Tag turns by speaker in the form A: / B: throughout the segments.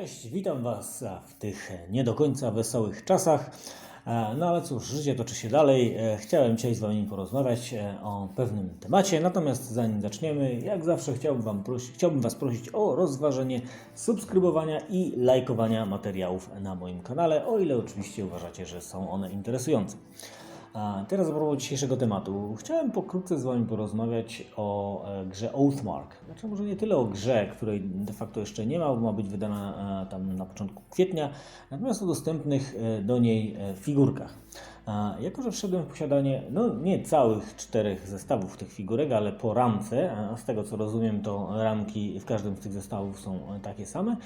A: Cześć, witam Was w tych nie do końca wesołych czasach. E, No ale cóż, życie toczy się dalej. E, Chciałem dzisiaj z Wami porozmawiać e, o pewnym temacie, natomiast zanim zaczniemy, jak zawsze chciałbym, wam prosi, chciałbym Was prosić o rozważenie subskrybowania i lajkowania materiałów na moim kanale, o ile oczywiście uważacie, że są one interesujące. A teraz a propos dzisiejszego tematu. Chciałem pokrótce z Wami porozmawiać o e, grze Oathmark. Znaczy może nie tyle o grze, której de facto jeszcze nie ma, bo ma być wydana e, tam na początku kwietnia, natomiast o dostępnych e, do niej figurkach. Jako, że wszedłem w posiadanie, no nie całych czterech zestawów tych figurek, ale po ramce, z tego co rozumiem, to ramki w każdym z tych zestawów są takie same,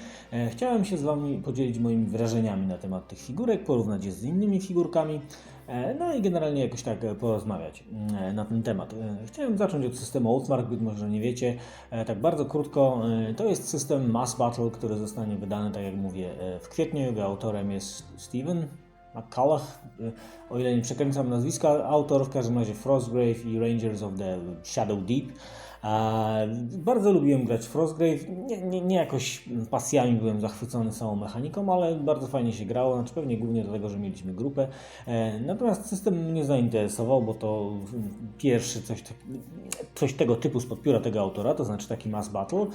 A: chciałem się z Wami podzielić moimi wrażeniami na temat tych figurek, porównać je z innymi figurkami, no i generalnie jakoś tak e, porozmawiać e, na ten temat. E, Chciałem zacząć od systemu Oathmark, być może nie wiecie, e, tak bardzo krótko. e, To jest system Mass Battle, który zostanie wydany, tak jak mówię, e, w kwietniu. Jego autorem jest Steven McCullough, y, o ile nie przekręcam nazwiska, autor w każdym razie Frostgrave i Rangers of the Shadow Deep. A, bardzo lubiłem grać w Frostgrave, nie, nie, nie jakoś pasjami byłem zachwycony samą mechaniką, ale bardzo fajnie się grało, znaczy pewnie głównie dlatego, że mieliśmy grupę. E, natomiast system mnie zainteresował, bo to pierwszy coś, tak- coś tego typu spod pióra tego autora, to znaczy taki mass battle.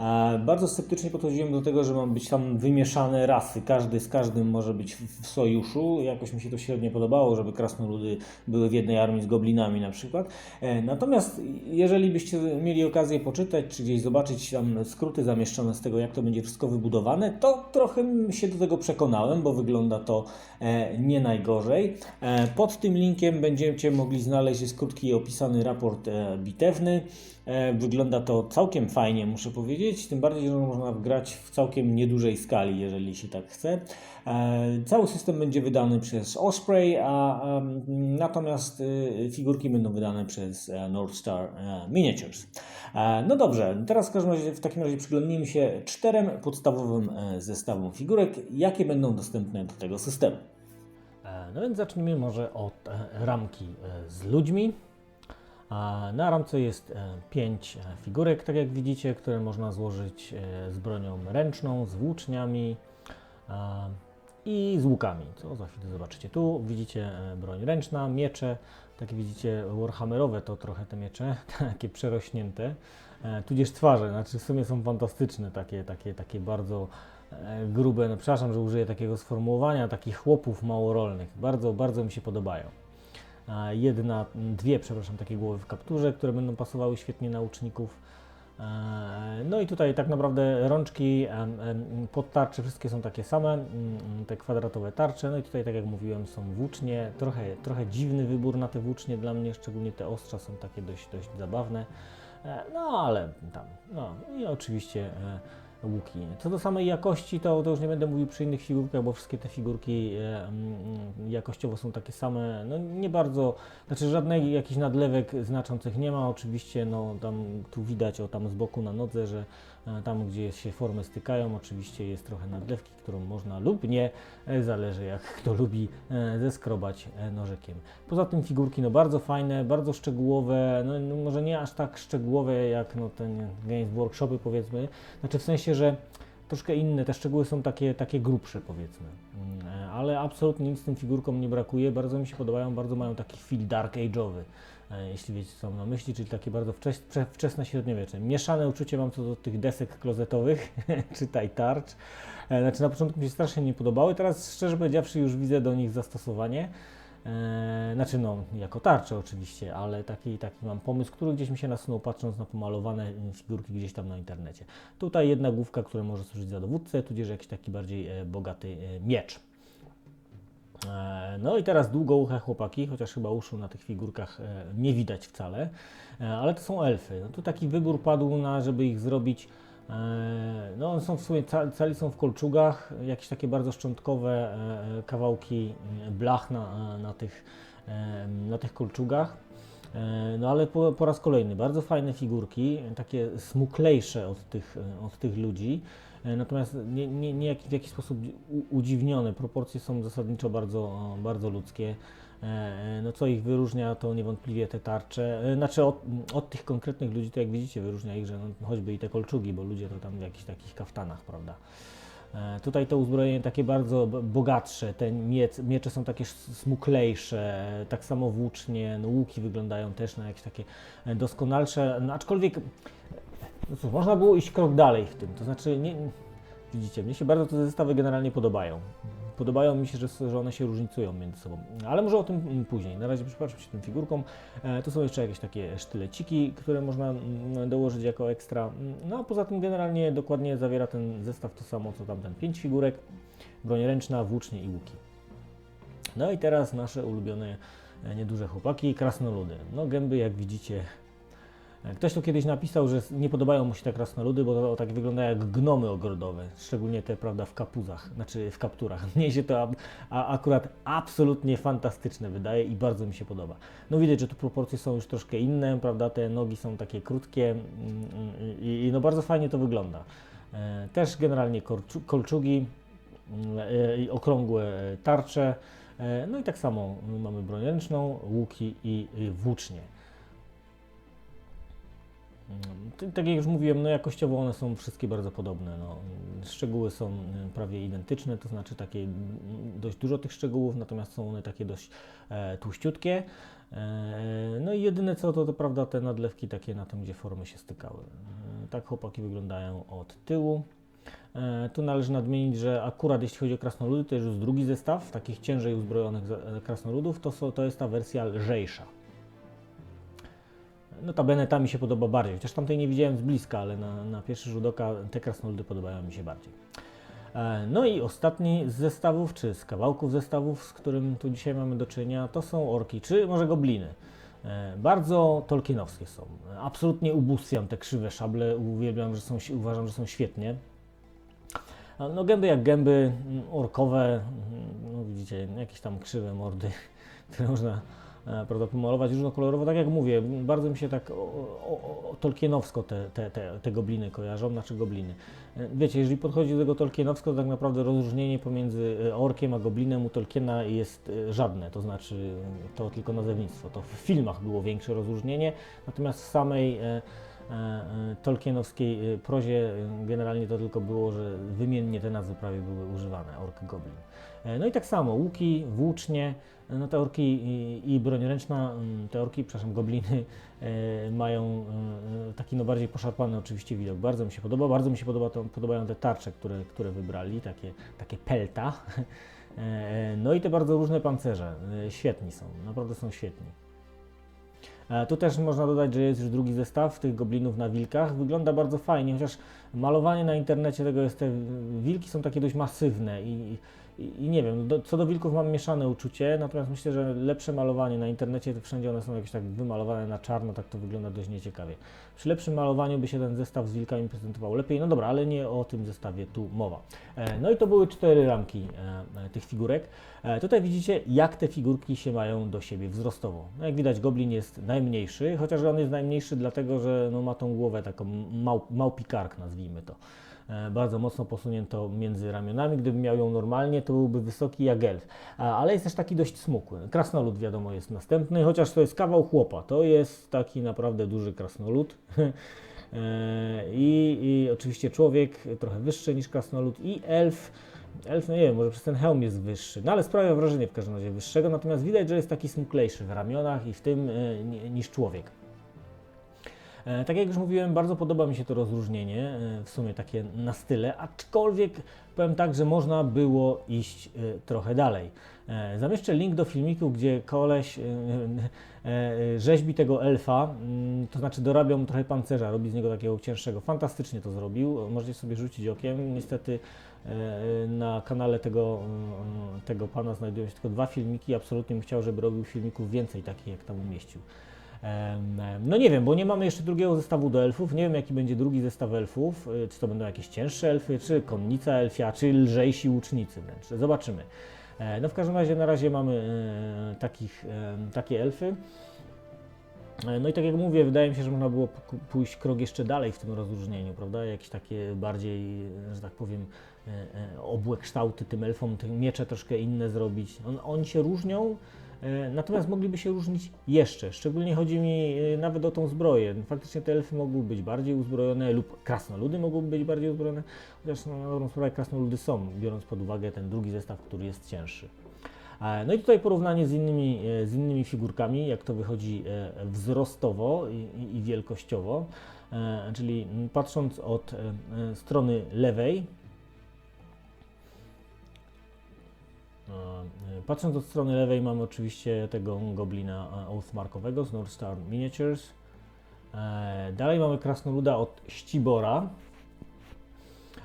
A: E, bardzo sceptycznie podchodziłem do tego, że ma być tam wymieszane rasy, każdy z każdym może być w, w sojuszu. Jakoś mi się to średnio podobało, żeby krasnoludy były w jednej armii z goblinami na przykład. E, Natomiast jeżeli byście mieli okazję poczytać, czy gdzieś zobaczyć tam skróty zamieszczone z tego, jak to będzie wszystko wybudowane, to trochę się do tego przekonałem, bo wygląda to e, nie najgorzej. E, Pod tym linkiem będziecie mogli znaleźć jest krótki opisany raport e, bitewny. E, Wygląda to całkiem fajnie, muszę powiedzieć. Tym bardziej, że można grać w całkiem niedużej skali, jeżeli się tak chce. E, Cały system będzie wydany przez Osprey, a natomiast y, figurki będą wydane przez e, North Star Miniatures. No dobrze, teraz w, każdym razie, w takim razie przyglądnijmy się czterem podstawowym zestawom figurek, jakie będą dostępne do tego systemu. No więc zacznijmy może od ramki z ludźmi. Na ramce jest 5 figurek, tak jak widzicie, które można złożyć e, z bronią ręczną, z włóczniami i z łukami, co za chwilę zobaczycie. Tu widzicie e, broń ręczna, miecze, takie widzicie warhammerowe to trochę te miecze, takie przerośnięte, e, tudzież twarze, znaczy w sumie są fantastyczne, takie, takie, takie bardzo e, grube, no przepraszam, że użyję takiego sformułowania, takich chłopów małorolnych, bardzo, bardzo mi się podobają. Jedna, dwie, przepraszam, takie głowy w kapturze, które będą pasowały świetnie na łuczników. E, No i tutaj tak naprawdę rączki pod tarcze wszystkie są takie same, mm, te kwadratowe tarcze. No i tutaj tak jak mówiłem są włócznie, trochę, trochę dziwny wybór na te włócznie dla mnie, szczególnie te ostrza są takie dość, dość zabawne. E, No ale tam, no i oczywiście e, łuki. Co do samej jakości, to, to już nie będę mówił przy innych figurkach, bo wszystkie te figurki e, mm, jakościowo są takie same. No nie bardzo, znaczy żadnych jakichś nadlewek znaczących nie ma. Oczywiście, no tam tu widać o tam z boku na nodze, że tam gdzie się formy stykają, oczywiście jest trochę nadlewki, którą można lub nie, e, zależy jak kto lubi e, zeskrobać e, nożykiem. Poza tym figurki no bardzo fajne, bardzo szczegółowe, no, no może nie aż tak szczegółowe jak no ten Games Workshopy powiedzmy, znaczy w sensie, że troszkę inne, te szczegóły są takie, takie grubsze powiedzmy, Mm, e, ale absolutnie nic tym figurkom nie brakuje, bardzo mi się podobają, bardzo mają taki feel dark age'owy, e, jeśli wiecie co mam na myśli, czyli takie bardzo wczes, wcze- wczesne średniowiecze. Mieszane uczucie mam co do tych desek klozetowych, czytaj tarcz, E, znaczy na początku mi się strasznie nie podobały, teraz szczerze powiedziawszy już widzę do nich zastosowanie. E, znaczy no, jako tarczę oczywiście, ale taki, taki mam pomysł, który gdzieś mi się nasunął patrząc na pomalowane y, figurki gdzieś tam na internecie. Tutaj jedna główka, która może służyć za dowódcę, tudzież jakiś taki bardziej e, bogaty e, miecz. E, No i teraz długouche chłopaki, chociaż chyba uszu na tych figurkach e, nie widać wcale, e, ale to są elfy. No tu taki wybór padł na, żeby ich zrobić No, są w sumie ca- cali są w kolczugach, jakieś takie bardzo szczątkowe kawałki blach na, na, tych, na tych kolczugach. E, No ale po, po raz kolejny bardzo fajne figurki, takie smuklejsze od tych, od tych ludzi, e, natomiast nie, nie, nie w jakiś sposób udziwnione. Proporcje są zasadniczo bardzo, bardzo ludzkie. E, No co ich wyróżnia, to niewątpliwie te tarcze. Znaczy od, od tych konkretnych ludzi, to jak widzicie, wyróżnia ich, że no, choćby i te kolczugi, bo ludzie to tam w jakichś takich kaftanach, prawda. E, Tutaj to uzbrojenie takie bardzo bogatsze, te miec, miecze są takie smuklejsze, tak samo włócznie, no łuki wyglądają też na jakieś takie e, doskonalsze, no aczkolwiek, no cóż, można było iść krok dalej w tym, to znaczy, nie, widzicie, mnie się bardzo te zestawy generalnie podobają. Podobają mi się, że, że one się różnicują między sobą, ale może o tym mm, później. Na razie przypatrzmy się tym figurkom. E, Tu są jeszcze jakieś takie sztyleciki, które można mm, dołożyć jako ekstra. No a poza tym generalnie dokładnie zawiera ten zestaw to samo co tamten. 5 figurek, broń ręczna, włócznie i łuki. No i teraz nasze ulubione e, nieduże chłopaki, krasnoludy. No gęby jak widzicie. Ktoś tu kiedyś napisał, że nie podobają mu się te krasnoludy, bo tak wyglądają jak gnomy ogrodowe, szczególnie te, prawda, w kapuzach, znaczy w kapturach. Mnie się to akurat absolutnie fantastyczne wydaje i bardzo mi się podoba. No widać, że tu proporcje są już troszkę inne, prawda, te nogi są takie krótkie mm, mm, i, i no bardzo fajnie to wygląda. E, Też generalnie kolczugi, mm, e, okrągłe e, tarcze, no i tak samo mamy broń ręczną, łuki i włócznie. Tak jak już mówiłem, no jakościowo one są wszystkie bardzo podobne. No. Szczegóły są y, prawie identyczne, to znaczy takie mm, dość dużo tych szczegółów, natomiast są one takie dość e, tłuściutkie. E, no i jedyne co to, to prawda te nadlewki takie na tym, gdzie formy się stykały. E, tak chłopaki wyglądają od tyłu. E, Tu należy nadmienić, że akurat jeśli chodzi o krasnoludy, to jest już drugi zestaw takich ciężej uzbrojonych e, krasnoludów, to, to jest ta wersja lżejsza. Notabene ta mi się podoba bardziej, chociaż tamtej nie widziałem z bliska, ale na, na pierwszy rzut oka te krasnoludy podobają mi się bardziej. E, No i ostatni z zestawów, czy z kawałków zestawów, z którym tu dzisiaj mamy do czynienia, to są orki, czy może gobliny. E, Bardzo tolkienowskie są. Absolutnie ubóstwiam te krzywe szable, uwielbiam, że są, uważam, że są świetnie. A No gęby jak gęby, mm, orkowe, mm, no widzicie, jakieś tam krzywe mordy, które można e, prawda, pomalować różnokolorowo. Tak jak mówię, bardzo mi się tak o, o, o, tolkienowsko te, te, te, te gobliny kojarzą, znaczy gobliny. E, Wiecie, jeżeli podchodzi do tego tolkienowsko, to tak naprawdę rozróżnienie pomiędzy e, orkiem a goblinem u Tolkiena jest e, żadne, to znaczy e, to tylko nazewnictwo. To w filmach było większe rozróżnienie, natomiast w samej e, e, e, tolkienowskiej e, prozie e, generalnie to tylko było, że wymiennie te nazwy prawie były używane, ork, goblin. E, No i tak samo, łuki, włócznie, e, no te orki i, broń ręczna, mm, te orki, przepraszam, gobliny e, mają taki no bardziej poszarpany oczywiście widok. Bardzo mi się podoba, bardzo mi się podoba to, podobają te tarcze, które, które wybrali, takie, takie pelta. No i te bardzo różne pancerze, świetni są, naprawdę są świetni. Tu też można dodać, że jest już drugi zestaw tych goblinów na wilkach. Wygląda bardzo fajnie, chociaż malowanie na internecie tego jest, te wilki są takie dość masywne i, i, nie wiem, do, co do wilków mam mieszane uczucie, natomiast myślę, że lepsze malowanie na internecie, to wszędzie one są jakieś tak wymalowane na czarno, tak to wygląda dość nieciekawie. Przy lepszym malowaniu by się ten zestaw z wilkami prezentował lepiej, no dobra, ale nie o tym zestawie tu mowa. E, No i to były cztery ramki e, e, tych figurek. E, Tutaj widzicie, jak te figurki się mają do siebie wzrostowo. No jak widać, Goblin jest najmniejszy, chociaż on jest najmniejszy dlatego, że no, ma tą głowę taką mał, małpi kark, nazwijmy to. E, Bardzo mocno posunięto między ramionami. Gdyby miał ją normalnie, to byłby wysoki jak elf. Ale jest też taki dość smukły. Krasnolud wiadomo jest następny, chociaż to jest kawał chłopa. To jest taki naprawdę duży krasnolud. E, I, I oczywiście człowiek trochę wyższy niż krasnolud i elf. Elf, no nie wiem, może przez ten hełm jest wyższy, no ale sprawia wrażenie w każdym razie wyższego, natomiast widać, że jest taki smuklejszy w ramionach i w tym e, ni- niż człowiek. E, Tak jak już mówiłem, bardzo podoba mi się to rozróżnienie, e, w sumie takie na style, aczkolwiek powiem tak, że można było iść e, trochę dalej. Zamieszczę link do filmiku, gdzie koleś rzeźbi tego elfa, mm, to znaczy dorabia mu trochę pancerza, robi z niego takiego cięższego. Fantastycznie to zrobił, możecie sobie rzucić okiem. Niestety na kanale tego, mm, tego pana znajdują się tylko dwa filmiki. Absolutnie bym chciał, żeby robił filmików więcej takich, jak tam umieścił. No nie wiem, bo nie mamy jeszcze drugiego zestawu do elfów. Nie wiem, jaki będzie drugi zestaw elfów. y, Czy to będą jakieś cięższe elfy, czy konnica elfia, czy lżejsi łucznicy wręcz. Zobaczymy. E, No w każdym razie na razie mamy e, takich, takie elfy. E, No i tak jak mówię, wydaje mi się, że można było pójść krok jeszcze dalej w tym rozróżnieniu, prawda? Jakieś takie bardziej, że tak powiem, obłe kształty tym elfom, te miecze troszkę inne zrobić. On, oni się różnią Natomiast mogliby się różnić jeszcze. Szczególnie chodzi mi e, nawet o tą zbroję. Faktycznie te elfy mogły być bardziej uzbrojone lub krasnoludy mogłyby być bardziej uzbrojone. Chociaż no, na dobrą sprawę krasnoludy są, biorąc pod uwagę ten drugi zestaw, który jest cięższy. E, No i tutaj porównanie z innymi, e, z innymi figurkami, jak to wychodzi e, wzrostowo i, i- wielkościowo. E, Czyli patrząc od e, e, strony lewej, Patrząc od strony lewej mamy oczywiście tego goblina e, Oathmarkowego z North Star Miniatures. E, Dalej mamy krasnoluda od Ścibora.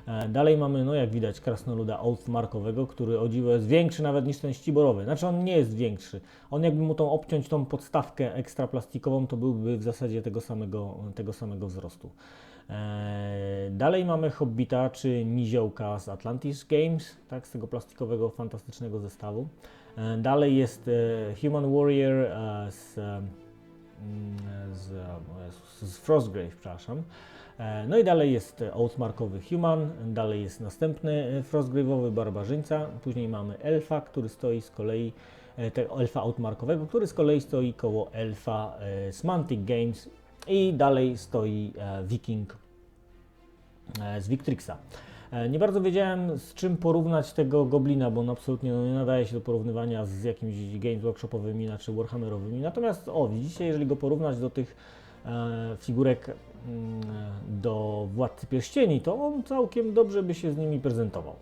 A: E, Dalej mamy, no jak widać, krasnoluda Oathmarkowego, który o dziwo jest większy nawet niż ten ściborowy. Znaczy on nie jest większy. On jakby mu tą obciąć tą podstawkę ekstra plastikową, to byłby w zasadzie tego samego, tego samego wzrostu. E, Dalej mamy Hobbita czy Niziołka z Atlantis Games, tak, z tego plastikowego, fantastycznego zestawu. E, Dalej jest e, Human Warrior z, mm, z, Jezus, z Frostgrave, przepraszam. No i dalej jest Oathmarkowy Human, dalej jest następny e, Frostgrave'owy Barbarzyńca, później mamy Elfa, który stoi z kolei, e, tego Elfa Outmarkowego, który z kolei stoi koło Elfa e, Smantic Games i dalej stoi e, Viking e, z Victrixa. E, Nie bardzo wiedziałem z czym porównać tego goblina, bo on absolutnie no, nie nadaje się do porównywania z jakimiś games workshopowymi, znaczy Warhammerowymi. Natomiast o, widzicie, jeżeli go porównać do tych e, figurek mm, do Władcy Pierścieni, to on całkiem dobrze by się z nimi prezentował.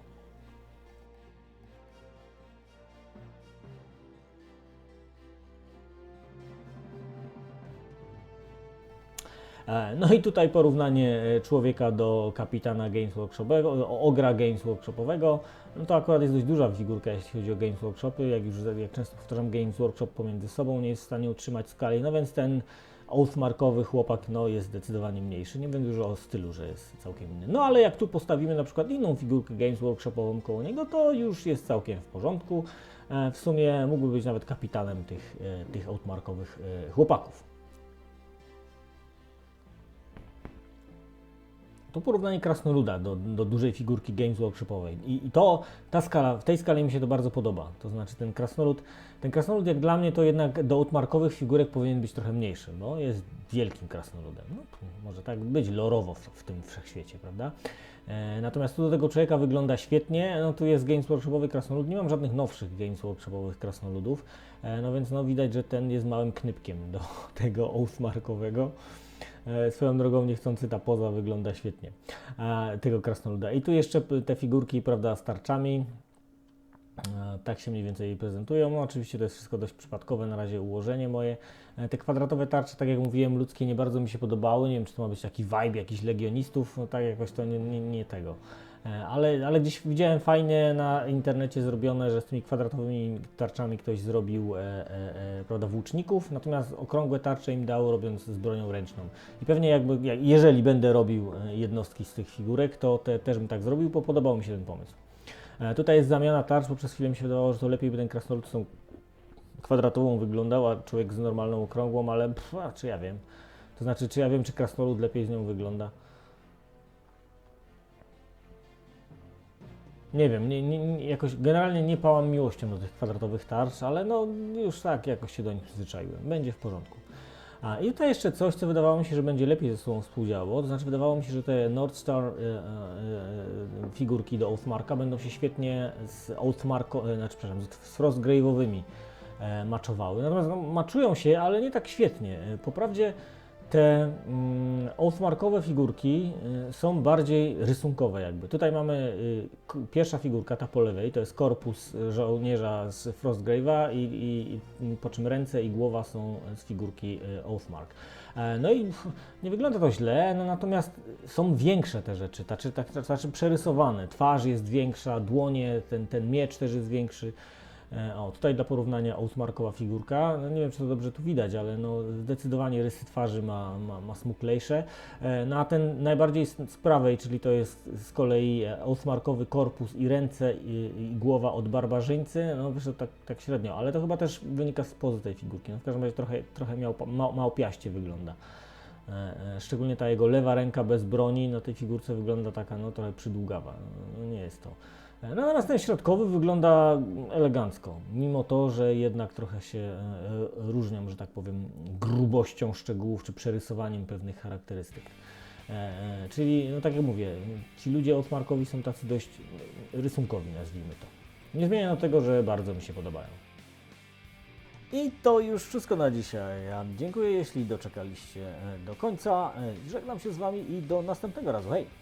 A: No i tutaj porównanie e, człowieka do kapitana Games Workshopowego, ogra Games Workshopowego. No to akurat jest dość duża figurka, jeśli chodzi o Games Workshopy. Jak już jak często powtarzam, Games Workshop pomiędzy sobą nie jest w stanie utrzymać skali. No więc ten Oathmarkowy chłopak no, jest zdecydowanie mniejszy. Nie wiem dużo o stylu, że jest całkiem inny. No ale jak tu postawimy na przykład inną figurkę Games Workshopową koło niego, to już jest całkiem w porządku. E, W sumie mógłby być nawet kapitanem tych, e, tych Oathmarkowych e, chłopaków. To porównanie krasnoluda do, do dużej figurki Games Workshopowej. I, I to, ta skala, w tej skali mi się to bardzo podoba. To znaczy ten krasnolud, ten krasnolud jak dla mnie to jednak do outmarkowych figurek powinien być trochę mniejszy, bo jest wielkim krasnoludem. No, może tak być lorowo w, w tym wszechświecie, prawda? E, natomiast tu do tego człowieka wygląda świetnie. No tu jest Games Workshopowy krasnolud. Nie mam żadnych nowszych Games Workshopowych krasnoludów. E, no więc no widać, że ten jest małym knypkiem do tego Oathmarkowego. E, Swoją drogą niechcący ta poza wygląda świetnie. E, tego krasnoluda. I tu jeszcze te figurki, prawda, z tarczami. E, Tak się mniej więcej prezentują. No, oczywiście to jest wszystko dość przypadkowe, na razie ułożenie moje. E, Te kwadratowe tarcze, tak jak mówiłem, ludzkie nie bardzo mi się podobały. Nie wiem, czy to ma być taki vibe jakichś legionistów, no tak jakoś to nie, nie, nie tego. E, Ale, ale gdzieś widziałem fajnie na internecie zrobione, że z tymi kwadratowymi tarczami ktoś zrobił e, e, prawda, włóczników, natomiast okrągłe tarcze im dał, robiąc z bronią ręczną. I pewnie jakby, jak, jeżeli będę robił jednostki z tych figurek, to te, też bym tak zrobił, bo podobał mi się ten pomysł. E, Tutaj jest zamiana tarcz, bo przez chwilę mi się wydawało, że to lepiej by ten krasnolud z tą kwadratową wyglądał, a człowiek z normalną okrągłą, ale pff, a czy ja wiem. To znaczy, czy ja wiem, czy krasnolud lepiej z nią wygląda. Nie wiem, nie, nie, jakoś generalnie nie pałam miłością do tych kwadratowych tarcz, ale no już tak jakoś się do nich przyzwyczaiłem. Będzie w porządku. A i tutaj jeszcze coś, co wydawało mi się, że będzie lepiej ze sobą współdziałało. To znaczy, wydawało mi się, że te North Star e, e, e, figurki do Oathmarka będą się świetnie z Oathmarko, e, znaczy, przepraszam, z Frostgrave'owymi e, maczowały. Natomiast no, maczują się, ale nie tak świetnie. E, Po prawdzie te mm, Oathmarkowe figurki y, są bardziej rysunkowe jakby. Tutaj mamy y, pierwsza figurka, ta po lewej, to jest korpus żołnierza z Frostgrave'a i, i, po czym ręce i głowa są z figurki y, Oathmark. E, No i nie wygląda to źle, no natomiast są większe te rzeczy, znaczy, tak, tak, znaczy przerysowane. Twarz jest większa, dłonie, ten, ten miecz też jest większy. E, O, tutaj dla porównania Oathmarkowa figurka. No nie wiem, czy to dobrze tu widać, ale no zdecydowanie rysy twarzy ma, ma, ma smuklejsze. E, No a ten najbardziej z, prawej, czyli to jest z kolei e, Oathmarkowy korpus i ręce i, i głowa od barbarzyńcy, no wyszedł tak, tak średnio, ale to chyba też wynika z pozy tej figurki. No w każdym razie trochę, trochę miał, ma, małpiaście wygląda. Szczególnie ta jego lewa ręka bez broni na tej figurce wygląda taka no trochę przydługawa. No, nie jest to Natomiast ten środkowy wygląda elegancko, mimo to, że jednak trochę się e, różnią, że tak powiem, grubością szczegółów czy przerysowaniem pewnych charakterystyk. E, e, Czyli, no tak jak mówię, ci ludzie od Markowi są tacy dość rysunkowi, nazwijmy to. Nie zmienia tego, że bardzo mi się podobają. I to już wszystko na dzisiaj. Ja dziękuję, jeśli doczekaliście do końca. Żegnam się z Wami i do następnego razu. Hej!